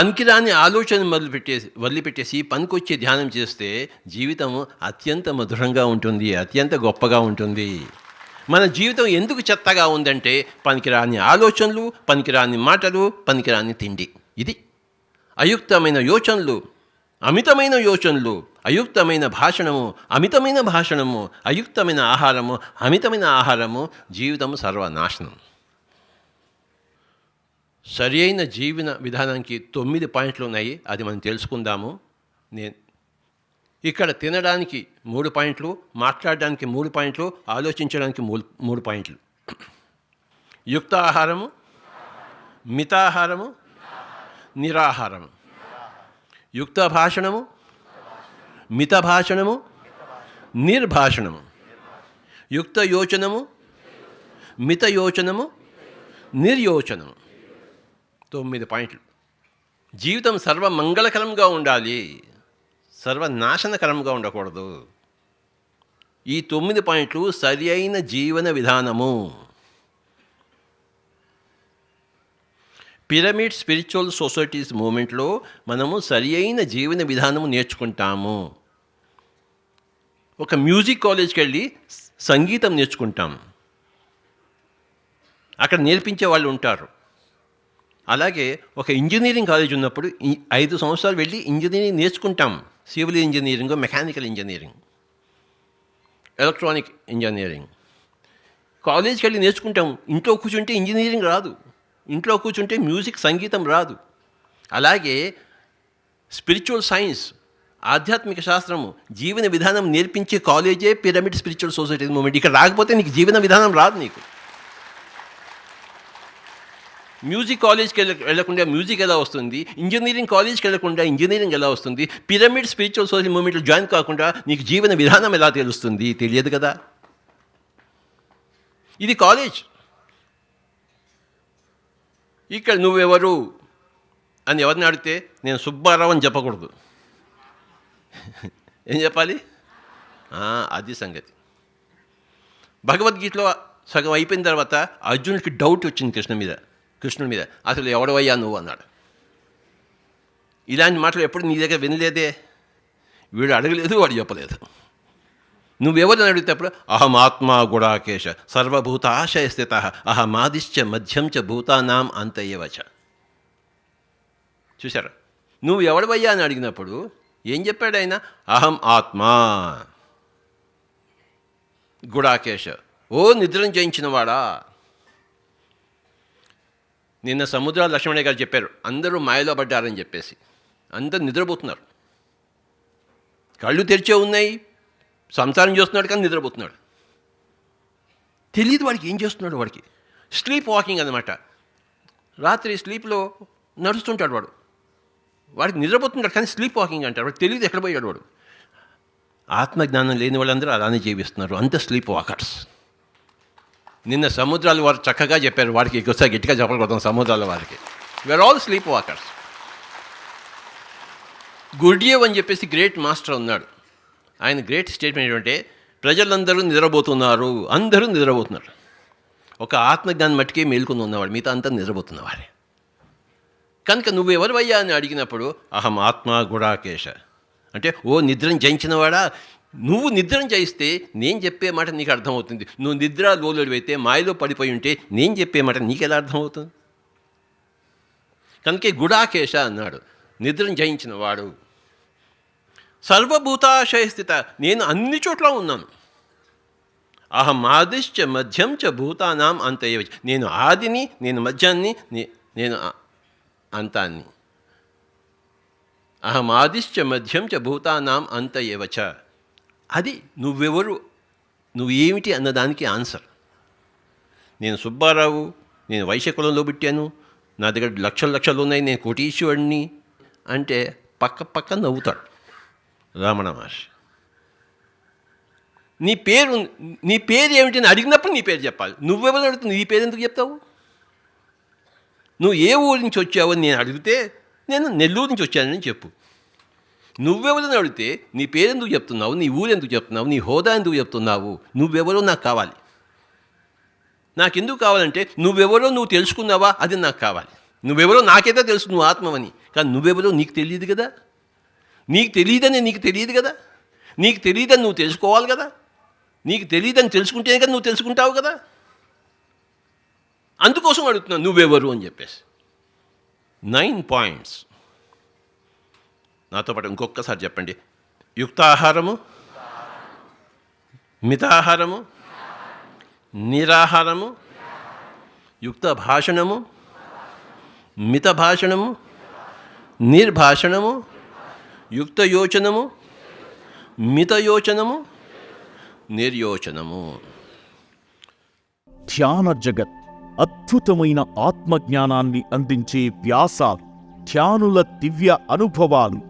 పనికిరాని ఆలోచన మొదలుపెట్టేసి వదిలిపెట్టేసి పనికొచ్చే ధ్యానం చేస్తే జీవితం అత్యంత మధురంగా ఉంటుంది అత్యంత గొప్పగా ఉంటుంది. మన జీవితం ఎందుకు చెత్తగా ఉందంటే పనికిరాని ఆలోచనలు పనికిరాని మాటలు పనికిరాని తిండి. ఇది అయుక్తమైన యోచనలు అమితమైన యోచనలు అయుక్తమైన భాషణము అమితమైన భాషణము అయుక్తమైన ఆహారము అమితమైన ఆహారము జీవితం సర్వనాశనం. సరి అయిన జీవన విధానానికి తొమ్మిది పాయింట్లు ఉన్నాయి. అది మనం తెలుసుకుందాము. నేను ఇక్కడ తినడానికి మూడు పాయింట్లు మాట్లాడడానికి మూడు పాయింట్లు ఆలోచించడానికి మూడు మూడు పాయింట్లు. యుక్త ఆహారము మితాహారము నిరాహారము. యుక్త భాషణము మిత భాషణము నిర్భాషణము. యుక్త యోచనము మిత యోచనము నిర్యోచనము. తొమ్మిది పాయింట్లు. జీవితం సర్వ మంగళకరంగా ఉండాలి సర్వనాశనకరంగా ఉండకూడదు. ఈ తొమ్మిది పాయింట్లు సరి అయిన జీవన విధానము. పిరమిడ్ స్పిరిచువల్ సొసైటీస్ మూమెంట్లో మనము సరి అయిన జీవన విధానము నేర్చుకుంటాము. ఒక మ్యూజిక్ కాలేజ్కి వెళ్ళి సంగీతం నేర్చుకుంటాం. అక్కడ నేర్పించే వాళ్ళు ఉంటారు. అలాగే ఒక ఇంజనీరింగ్ కాలేజ్ ఉన్నప్పుడు ఈ ఐదు సంవత్సరాలు వెళ్ళి ఇంజనీరింగ్ నేర్చుకుంటాం. Civil engineering mechanical engineering electronic engineering. కాలేజ్కి వెళ్ళి నేర్చుకుంటాం. ఇంట్లో కూర్చుంటే ఇంజనీరింగ్ రాదు. ఇంట్లో కూర్చుంటే మ్యూజిక్ సంగీతం రాదు. అలాగే స్పిరిచువల్ సైన్స్ ఆధ్యాత్మిక శాస్త్రము జీవన విధానం నేర్పించే కాలేజే పిరమిడ్ స్పిరిచువల్ సొసైటీ మూమెంట్. ఇక్కడ రాకపోతే నీకు జీవన విధానం రాదు నీకు. మ్యూజిక్ కాలేజ్కి వెళ్ళ వెళ్ళకుండా మ్యూజిక్ ఎలా వస్తుంది? ఇంజనీరింగ్ కాలేజ్కి వెళ్ళకుండా ఇంజనీరింగ్ ఎలా వస్తుంది? పిరమిడ్ స్పిరిచువల్ సోషల్ మూమెంట్లో జాయిన్ కాకుండా నీకు జీవన విధానం ఎలా తెలుస్తుంది? తెలియదు కదా? ఇది కాలేజ్. ఇక్కడ నువ్వెవరు అని ఎవరిని అడిగితే నేను సుబ్బారావు అని చెప్పకూడదు. ఏం చెప్పాలి? అది సంగతి. భగవద్గీతలో సగం అయిపోయిన తర్వాత అర్జునుడికి డౌట్ వచ్చింది కృష్ణ మీద. కృష్ణుడి మీద. అసలు ఎవడవయ్యా నువ్వు అన్నాడు. ఇలాంటి మాటలు ఎప్పుడు నీ దగ్గర వినలేదే. వీడు అడగలేదు వాడు చెప్పలేదు. నువ్వెవరిని అడిగితేప్పుడు అహం ఆత్మా గుడాకేశ సర్వభూతాశయ స్థిత అహమాదిశ్చ మధ్యం చ భూతానాం అంతయ్యవచ. చూసారా నువ్వు ఎవడవయ్యా అని అడిగినప్పుడు ఏం చెప్పాడు ఆయన? అహం ఆత్మా. గుడాకేశ ఓ నిద్రను జయించినవాడా? నిన్న సముద్ర లక్ష్మణయ్య గారు చెప్పారు అందరూ మాయలో పడ్డారని చెప్పేసి. అందరూ నిద్రపోతున్నారు. కళ్ళు తెరిచే ఉన్నాయి సంసారం చేస్తున్నాడు కానీ నిద్రపోతున్నాడు. తెలియదు వాడికి ఏం చేస్తున్నాడు వాడికి. స్లీప్ వాకింగ్ అనమాట రాత్రి స్లీప్లో నడుస్తుంటాడు వాడు. వాడికి నిద్రపోతున్నాడు కానీ స్లీప్ వాకింగ్ అంటారు వాడు తెలియదు ఎక్కడ పోయాడు వాడు. ఆత్మజ్ఞానం లేని వాళ్ళందరూ అలానే జీవిస్తున్నారు. అంత స్లీప్ వాకర్స్. నిన్న సముద్రాలు వారు చక్కగా చెప్పారు. వాడికి ఒకసారి గట్టిగా చెప్పకూడదు సముద్రాల వారికి. Where all sleep walkers Gurdjieff అని చెప్పేసి గ్రేట్ మాస్టర్ ఉన్నాడు. ఆయన గ్రేట్ స్టేట్మెంట్ ఏంటంటే ప్రజలందరూ నిద్రపోతున్నారు అందరూ నిద్రపోతున్నారు. ఒక ఆత్మజ్ఞానం మట్టుకే మేల్కొని ఉన్నవాడు మిగతా అంతా నిద్రపోతున్నవారే కనుక నువ్వెవరివయ్యా అని అడిగినప్పుడు అహం ఆత్మ గుడాకేశ. అంటే ఓ నిద్రను జయించినవాడా? నువ్వు నిద్రను చేయిస్తే నేను చెప్పే మాట నీకు అర్థమవుతుంది. నువ్వు నిద్ర లోలుడు అయితే మాయలో పడిపోయి ఉంటే నేను చెప్పే మాట నీకు ఎలా అర్థమవుతుంది? కనుకే గుడాకేశ అన్నాడు నిద్రను జయించిన వాడు. సర్వభూతాశయ స్థిత నేను అన్ని చోట్ల ఉన్నాను. అహం ఆదిశ్చ మధ్యం చ భూతానాం అంతయవ నేను ఆదిని నేను మధ్యాన్ని నే- నేను అంతాన్ని. అహం ఆదిశ్చ మధ్యం చ భూతానాం అంతయవ చ అది నువ్వెవరు? నువ్వు ఏమిటి అన్నదానికి ఆన్సర్. నేను సుబ్బారావు నేను వైశ్యకులంలో పెట్టాను నా దగ్గర లక్షల లక్షలు ఉన్నాయి నేను కోటీశ్వరుడిని అంటే పక్క పక్క నవ్వుతాడు రమణ మహర్షి. నీ పేరు నీ పేరు ఏమిటి అని అడిగినప్పుడు నీ పేరు చెప్పాలి. నువ్వెవరు అడుగుతుంది నీ పేరు ఎందుకు చెప్తావు? నువ్వు ఏ ఊరి నుంచి వచ్చావు అని నేను అడిగితే నేను నెల్లూరు నుంచి వచ్చానని చెప్పు. నువ్వెవరని అడిగితే నీ పేరెందుకు చెప్తున్నావు నీ ఊరెందుకు చెప్తున్నావు నీ హోదా ఎందుకు చెప్తున్నావు నువ్వెవరో నాకు కావాలి. నాకెందుకు కావాలంటే నువ్వెవరో నువ్వు తెలుసుకున్నావా అది నాకు కావాలి. నువ్వెవరో నాకైతే తెలుసు నువ్వు ఆత్మవని. కానీ నువ్వెవరో నీకు తెలియదు కదా. నీకు తెలియదని నీకు తెలియదు కదా. నీకు తెలియదని నువ్వు తెలుసుకోవాలి కదా. నీకు తెలియదని తెలుసుకుంటేనే కదా నువ్వు తెలుసుకుంటావు కదా. అందుకోసం అడుగుతున్నాను నువ్వెవరు అని చెప్పేసి. నైన్ పాయింట్స్ నాతో పాటు ఇంకొకసారి చెప్పండి. యుక్తాహారము మితాహారము నిరాహారము యుక్త భాషణము మిత భాషణము నిర్భాషణము యుక్తయోచనము మితయోచనము నిర్యోచనము. ధ్యాన జగత్ అద్భుతమైన ఆత్మజ్ఞానాన్ని అందించే వ్యాసాలు ధ్యానుల దివ్య అనుభవాలు.